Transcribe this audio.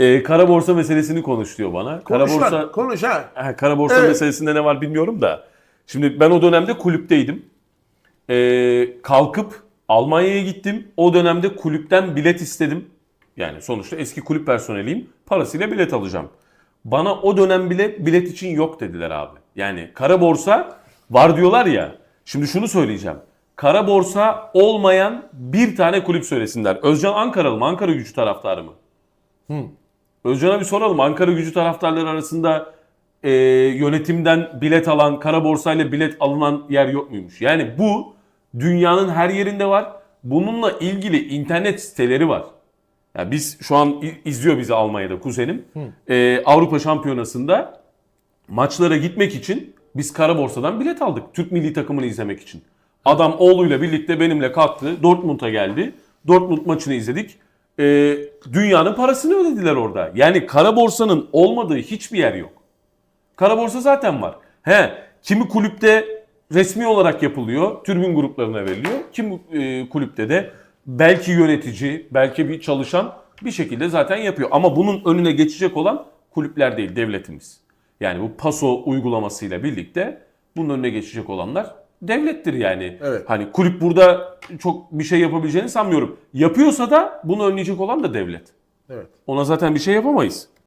Ee, kara borsa meselesini konuş diyor bana. Kara Konuş borsa lan, konuş ha. Ha, kara borsa Evet. meselesinde ne var bilmiyorum da. Şimdi ben o dönemde kulüpteydim. Ee, kalkıp Almanya'ya gittim. O dönemde kulüpten bilet istedim. Yani sonuçta eski kulüp personeliyim. Parasıyla bilet alacağım. Bana o dönem bile bilet için yok dediler abi. Yani kara borsa var diyorlar ya. Şimdi şunu söyleyeceğim. Kara borsa olmayan bir tane kulüp söylesinler. Özcan Ankaralı mı? Ankara gücü taraftarı mı? Özcan'a bir soralım. Ankara gücü taraftarları arasında e, yönetimden bilet alan, kara borsayla bilet alınan yer yok muymuş? Yani bu dünyanın her yerinde var. Bununla ilgili internet siteleri var. Ya biz şu an izliyor bizi Almanya'da kuzenim. E, Avrupa Şampiyonası'nda maçlara gitmek için biz kara borsadan bilet aldık. Türk milli takımını izlemek için. Adam oğluyla birlikte benimle kalktı. Dortmund'a geldi. Dortmund maçını izledik. Ee, dünyanın parasını ödediler orada. Yani kara borsanın olmadığı hiçbir yer yok. Kara borsa zaten var. He, kimi kulüpte resmi olarak yapılıyor, türbün gruplarına veriliyor. Kimi e, kulüpte de belki yönetici, belki bir çalışan bir şekilde zaten yapıyor. Ama bunun önüne geçecek olan kulüpler değil, devletimiz. Yani bu paso uygulamasıyla birlikte bunun önüne geçecek olanlar devlettir yani. Evet. Hani kulüp burada çok bir şey yapabileceğini sanmıyorum. Yapıyorsa da bunu önleyecek olan da devlet. Evet. Ona zaten bir şey yapamayız.